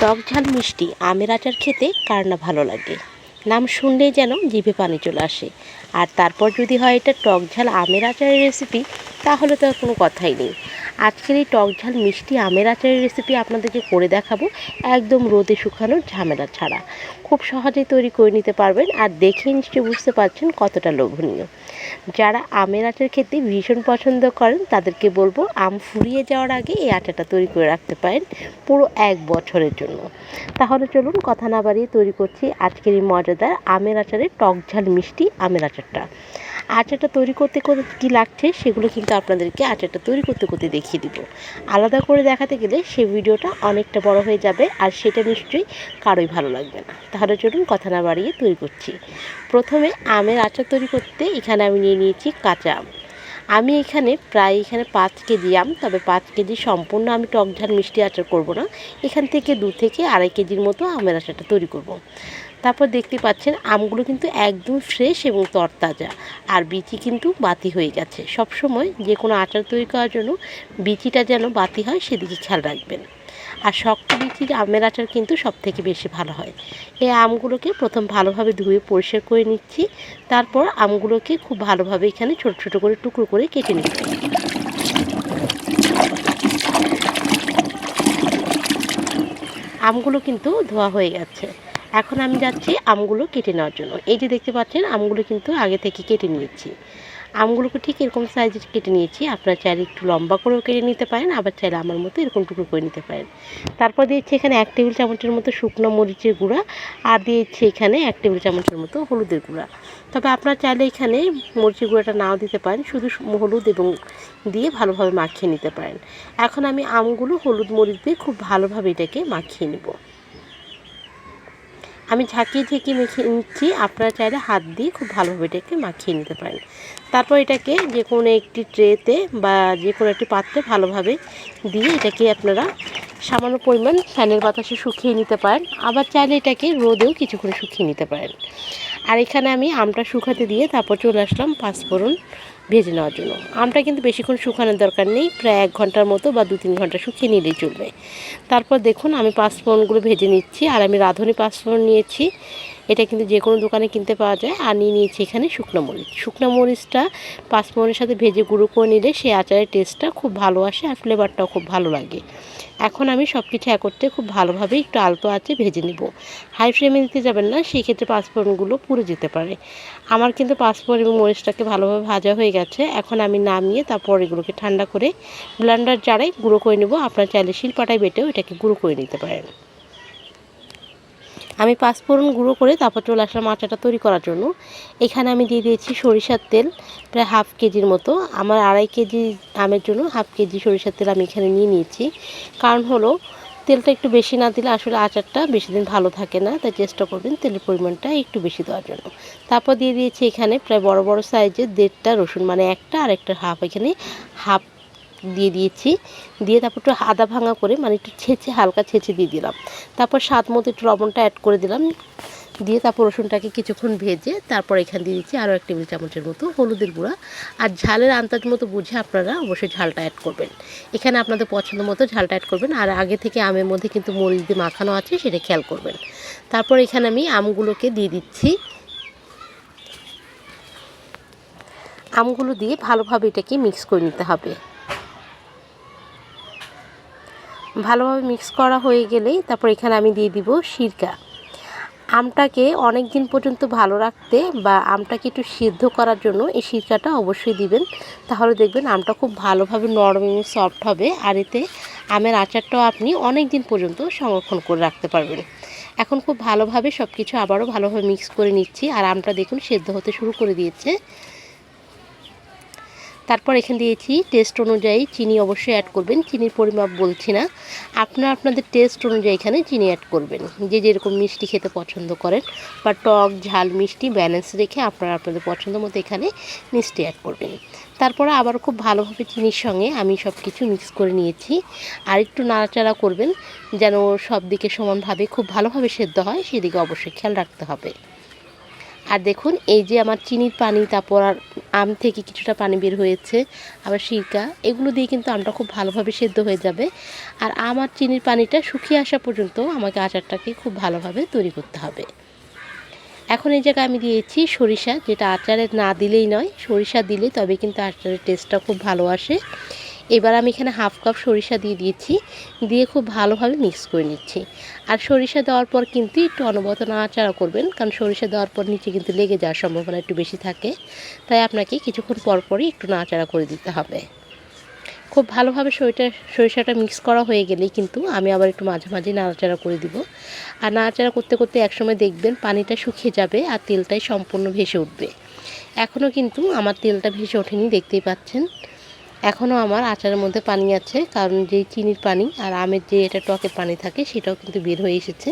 টক ঝাল মিষ্টি আমের আচার খেতে কার না ভালো লাগে? নাম শুনলেই যেন জিভে পানি চলে আসে। আর তারপর যদি হয় এটা টক ঝাল আমের আচারের রেসিপি তাহলে তো আর কোনো কথাই নেই। আজকের এই টক ঝাল মিষ্টি আমের আচারের রেসিপি আপনাদেরকে করে দেখাবো, একদম রোদে শুকানোর ঝামেলা ছাড়া। খুব সহজেই তৈরি করে নিতে পারবেন আর দেখে নিশ্চয়ই বুঝতে পারছেন কতটা লোভনীয়। যারা আমের আচার খেতে ভীষণ পছন্দ করেন, তাদেরকে বলব আম ফুরিয়ে যাওয়ার আগে এই আচারটা তৈরি করে রাখতে পারেন পুরো এক বছরের জন্য। তাহলে চলুন কথা না বাড়িয়ে তৈরি করছি আজকের এই মজাদার আমের আচারের টক ঝাল মিষ্টি আমের আচারটা। আচারটা তৈরি করতে করতে কী লাগছে সেগুলো কিন্তু আপনাদেরকে আচারটা তৈরি করতে করতে দেখিয়ে দিব। আলাদা করে দেখাতে গেলে সেই ভিডিওটা অনেকটা বড় হয়ে যাবে আর সেটা নিশ্চয়ই কারোই ভালো লাগবে না। তাহলে চলুন কথা না বাড়িয়ে তৈরি করছি। প্রথমে আমের আচার তৈরি করতে এখানে আমি নিয়ে নিয়েছি কাঁচা আম। আমি এখানে প্রায় এখানে পাঁচ কেজি আম, তবে পাঁচ কেজি সম্পূর্ণ আমি টক ঝাল মিষ্টি আচার করব না। এখান থেকে দু থেকে আড়াই কেজির মতো আমের আচারটা তৈরি করব। তারপর দেখতে পাচ্ছেন আমগুলো কিন্তু একদম ফ্রেশ এবং তরতাজা। আর বিচি কিন্তু বাতি হয়ে গেছে। সব সময় যে কোনো আচার তৈরি করার জন্য বিচিটা যেন বাতি হয়, সেদিকে খেয়াল রাখবেন। আর শক্ত বিচির আমের আচার কিন্তু সব থেকে বেশি ভালো হয়। এই আমগুলোকে প্রথম ভালোভাবে ধুয়ে পরিষ্কার করে নিচ্ছি। তারপর আমগুলোকে খুব ভালোভাবে এখানে ছোট ছোট করে টুকরো করে কেটে নিচ্ছি। আমগুলো কিন্তু ধোয়া হয়ে গেছে। এখন আমি যাচ্ছি আমগুলো কেটে নেওয়ার জন্য। এই যে দেখতে পাচ্ছেন, আমগুলো কিন্তু আগে থেকে কেটে নিয়েছি। আমগুলোকে ঠিক এরকম সাইজে কেটে নিয়েছি। আপনারা চাইলে একটু লম্বা করেও কেটে নিতে পারেন, আবার চাইলে আমার মতো এরকম টুকরো করে নিতে পারেন। তারপর দিয়েছি এখানে এক টেবিল চামচের মতো শুকনো মরিচের গুঁড়া, আর দিয়েছি এখানে এক টেবিল চামচের মতো হলুদের গুঁড়া। তবে আপনারা চাইলে এখানে মরিচের গুঁড়াটা নাও দিতে পারেন, শুধু হলুদ এবং দিয়ে ভালোভাবে মাখিয়ে নিতে পারেন। এখন আমি আমগুলো হলুদ মরিচ দিয়ে খুব ভালোভাবে এটাকে মাখিয়ে নেব। আমি ঝাঁকিয়ে ঝেঁকিয়ে মেখে নিচ্ছি। আপনারা চাইলে হাত দিয়ে খুব ভালোভাবে এটাকে মাখিয়ে নিতে পারেন। তারপর এটাকে যে কোনো একটি ট্রেতে বা যে কোনো একটি পাত্রে ভালোভাবে দিয়ে এটাকে আপনারা সামান্য পরিমাণ ফ্যানের বাতাসে শুকিয়ে নিতে পারেন। আবার চাইলে এটাকে রোদেও কিছুক্ষণ শুকিয়ে নিতে পারেন। আর এখানে আমি আমটা শুকাতে দিয়ে তারপর চলে আসলাম পাঁচফোড়ন ভেজে নেওয়ার জন্য। আমটা কিন্তু বেশিক্ষণ শুকানোর দরকার নেই, প্রায় এক ঘণ্টার মতো বা দু তিন ঘণ্টা শুকিয়ে নিলেই চলবে। তারপর দেখুন, আমি পাঁচফোড়নগুলো ভেজে নিচ্ছি, আর আমি রাঁধুনি পাঁচফোড়ন নিয়েছি। এটা কিন্তু যে কোনো দোকানে কিনতে পাওয়া যায়। আর নিয়ে নিয়েছি এখানে শুকনো মরিচ। শুকনো মরিচটা পাঁচফোড়নের সাথে ভেজে গুঁড়ো করে নিলে সেই আচারের টেস্টটা খুব ভালো আসে আর ফ্লেভারটাও খুব ভালো লাগে। এখন আমি সব কিছু একত্রে খুব ভালোভাবে একটু আলতো আছে ভেজে নিব। হাই ফ্লেমে দিতে যাবেন না, সেই ক্ষেত্রে পাঁচফোড়নগুলো পুড়ে যেতে পারে। আমার কিন্তু পাঁচফোড়ন এবং মরিচটাকে ভালোভাবে ভাজা হয়ে গেছে। এখন আমি নামিয়ে তারপর এগুলোকে ঠান্ডা করে ব্লান্ডার জারাই গুঁড়ো করে নেব। আপনার চাইলে শিলপাটায় বেটেও এটাকে গুঁড়ো করে নিতে পারেন। আমি পাঁচফোড়ন গুঁড়ো করে তারপর চলে আসলাম আচাটা তৈরি করার জন্য। এখানে আমি দিয়ে দিয়েছি সরিষার তেল, প্রায় হাফ কেজির মতো। আমার আড়াই কেজি আমের জন্য হাফ কেজি সরিষার তেল আমি এখানে নিয়ে নিয়েছি। কারণ হলো, তেলটা একটু বেশি না দিলে আসলে আচারটা বেশি দিন ভালো থাকে না। তাই চেষ্টা করবেন তেলের পরিমাণটা একটু বেশি দেওয়ার জন্য। তারপর দিয়ে দিয়েছি এখানে প্রায় বড় বড় সাইজের দেড়টা রসুন মানে একটা আর একটা হাফ এখানে হাফ দিয়ে দিয়েছি। দিয়ে তারপর একটু আদা ভাঙা করে মানে একটু ছেঁচে, হালকা ছেঁচে দিয়ে দিলাম। তারপর স্বাদ মতো একটু লবণটা অ্যাড করে দিলাম। দিয়ে তারপর রসুনটাকে কিছুক্ষণ ভেজে তারপর এখানে দিয়ে দিচ্ছি আরও এক টেবিল চামচের মতো হলুদের গুঁড়া। আর ঝালের আন্দাজ মতো বুঝে আপনারা অবশ্যই ঝালটা অ্যাড করবেন। এখানে আপনাদের পছন্দ মতো ঝালটা অ্যাড করবেন। আর আগে থেকে আমের মধ্যে কিন্তু মরিচ দিয়ে মাখানো আছে, সেটা খেয়াল করবেন। তারপর এখানে আমি আমগুলোকে দিয়ে দিচ্ছি। আমগুলো দিয়ে ভালোভাবে এটাকে মিক্স করে নিতে হবে। ভালোভাবে মিক্স করা হয়ে গেলেই তারপর এখানে আমি দিয়ে দিব সিরকা। আমটাকে অনেক দিন পর্যন্ত ভালো রাখতে বা আমটাকে একটু সিদ্ধ করার জন্য এই সিরকাটা অবশ্যই দিবেন। তাহলে দেখবেন আমটা খুব ভালোভাবে নরম এবং সফট হবে আর এতে আমের আচারটাও আপনি অনেক দিন পর্যন্ত সংরক্ষণ করে রাখতে পারবেন। এখন খুব ভালোভাবে সব কিছু আবারও ভালোভাবে মিক্স করে নিচ্ছি আর আমটা দেখুন সেদ্ধ হতে শুরু করে দিয়েছে। তারপর এখানে দিয়েছি টেস্ট অনুযায়ী চিনি অবশ্যই অ্যাড করবেন। চিনির পরিমাপ বলছি না। আপনারা আপনাদের টেস্ট অনুযায়ী এখানে চিনি অ্যাড করবেন। যে যেরকম মিষ্টি খেতে পছন্দ করেন বা টক, ঝাল, মিষ্টি ব্যালেন্স রেখে আপনারা আপনাদের পছন্দ মতো এখানে মিষ্টি অ্যাড করবেন। তারপরে আবার খুব ভালোভাবে চিনির সঙ্গে আমি সব কিছু মিক্স করে নিয়েছি। আর একটু নাড়াচাড়া করবেন যেন সব দিকে সমানভাবে খুব ভালোভাবে সেদ্ধ হয়, সেদিকে অবশ্যই খেয়াল রাখতে হবে। আর দেখুন, এই যে আমার চিনির পানি, তারপর আর আম থেকে কিছুটা পানি বের হয়েছে, আবার সিরকা, এগুলো দিয়ে কিন্তু আমটা খুব ভালোভাবে সেদ্ধ হয়ে যাবে। আর আম আর চিনির পানিটা শুকিয়ে আসা পর্যন্ত আমাকে আচারটাকে খুব ভালোভাবে তৈরি করতে হবে। এখন এই জায়গায় আমি দিয়েছি সরিষা, যেটা আচারে না দিলেই নয়, সরিষা দিলে তবে কিন্তু আচারের টেস্টটা খুব ভালো আসে। এবার আমি এখানে হাফ কাপ সরিষা দিয়ে দিয়েছি, দিয়ে খুব ভালোভাবে মিক্স করে নিচ্ছি। আর সরিষা দেওয়ার পর কিন্তু একটু অনবরত নাড়াচাড়া করবেন, কারণ সরিষা দেওয়ার পর নিচে কিন্তু লেগে যাওয়ার সম্ভাবনা একটু বেশি থাকে। তাই আপনাকে কিছুক্ষণ পর পরই একটু নাড়াচাড়া করে দিতে হবে। খুব ভালোভাবে সরিষা সরিষাটা মিক্স করা হয়ে গেলেই কিন্তু আমি আবার একটু মাঝে মাঝে নাড়াচাড়া করে দিব। আর নাড়াচাড়া করতে করতে একসময় দেখবেন পানিটা শুকিয়ে যাবে আর তেলটাই সম্পূর্ণ ভেসে উঠবে। এখনও কিন্তু আমার তেলটা ভেসে ওঠেনি, দেখতেই পাচ্ছেন। এখনও আমার আচারের মধ্যে পানি আছে, কারণ যেই চিনির পানি আর আমের যে এটা টকের পানি থাকে সেটাও কিন্তু বের হয়ে এসেছে।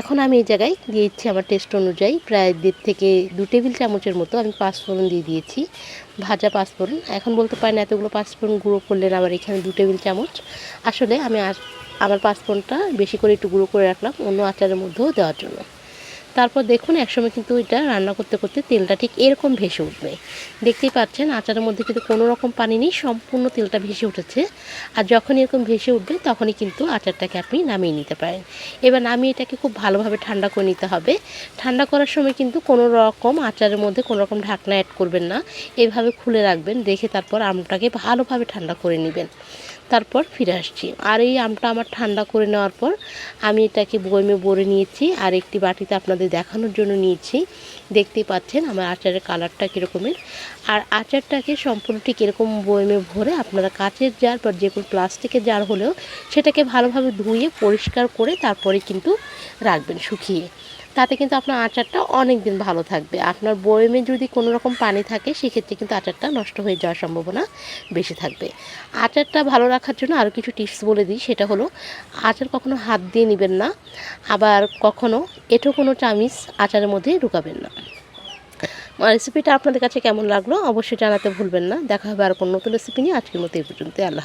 এখন আমি এই জায়গায় দিয়েছি আমার টেস্ট অনুযায়ী প্রায় দেড় থেকে দু টেবিল চামচের মতো আমি পাঁচফোড়ন দিয়ে দিয়েছি, ভাজা পাঁচফোড়ন। এখন বলতে পারি না এতগুলো পাঁচফোড়ন গুঁড়ো করলেন আমার এখানে দু টেবিল চামচ। আসলে আমি আমার পাঁচফোড়নটা বেশি করে একটু গুঁড়ো করে রাখলাম অন্য আচারের মধ্যেও দেওয়ার জন্য। তারপর দেখুন, একসময় কিন্তু এটা রান্না করতে করতে তেলটা ঠিক এরকম ভেসে উঠবে। দেখতেই পাচ্ছেন, আচারের মধ্যে কিন্তু কোনো রকম পানি নেই, সম্পূর্ণ তেলটা ভেসে উঠেছে। আর যখন এরকম ভেসে উঠবে, তখনই কিন্তু আচারটাকে আপনি নামিয়ে নিতে পারেন। এবার নামিয়ে এটাকে খুব ভালোভাবে ঠান্ডা করে নিতে হবে। ঠান্ডা করার সময় কিন্তু কোনো রকম আচারের মধ্যে কোনো রকম ঢাকনা অ্যাড করবেন না। এভাবে খুলে রাখবেন রেখে তারপর আমটাকে ভালোভাবে ঠান্ডা করে নেবেন। তারপর ফিরে আসছি। আর এই আমটা আমার ঠান্ডা করে নেওয়ার পর আমি এটাকে বয়মে ভরে নিয়েছি আর একটি বাটিতে আপনাদের দেখানোর জন্য নিয়েছি। দেখতেই পাচ্ছেন আমার আচারের কালারটা কীরকমের। আর আচারটাকে সম্পূর্ণ ঠিক এরকম বয়মে ভরে আপনারা কাচের জার বা যে কোনো প্লাস্টিকের জার হলেও সেটাকে ভালোভাবে ধুয়ে পরিষ্কার করে তারপরে কিন্তু রাখবেন শুকিয়ে। তাতে কিন্তু আপনার আচারটা অনেক দিন ভালো থাকবে। আপনার বয়মে যদি কোনো রকম পানি থাকে, সেক্ষেত্রে কিন্তু আচারটা নষ্ট হয়ে যাওয়ার সম্ভাবনা বেশি থাকবে। আচারটা ভালো রাখার জন্য আরও কিছু টিপস বলে দিই। সেটা হলো, আচার কখনো হাত দিয়ে নেবেন না, আবার কখনো এঁটো কোনো চামিচ আচারের মধ্যে ঢুকাবেন না। রেসিপিটা আপনাদের কাছে কেমন লাগল অবশ্যই জানাতে ভুলবেন না। দেখা হবে আর কোনো নতুন রেসিপি নিয়ে। আজকের মতো এই পর্যন্ত আল্লাহ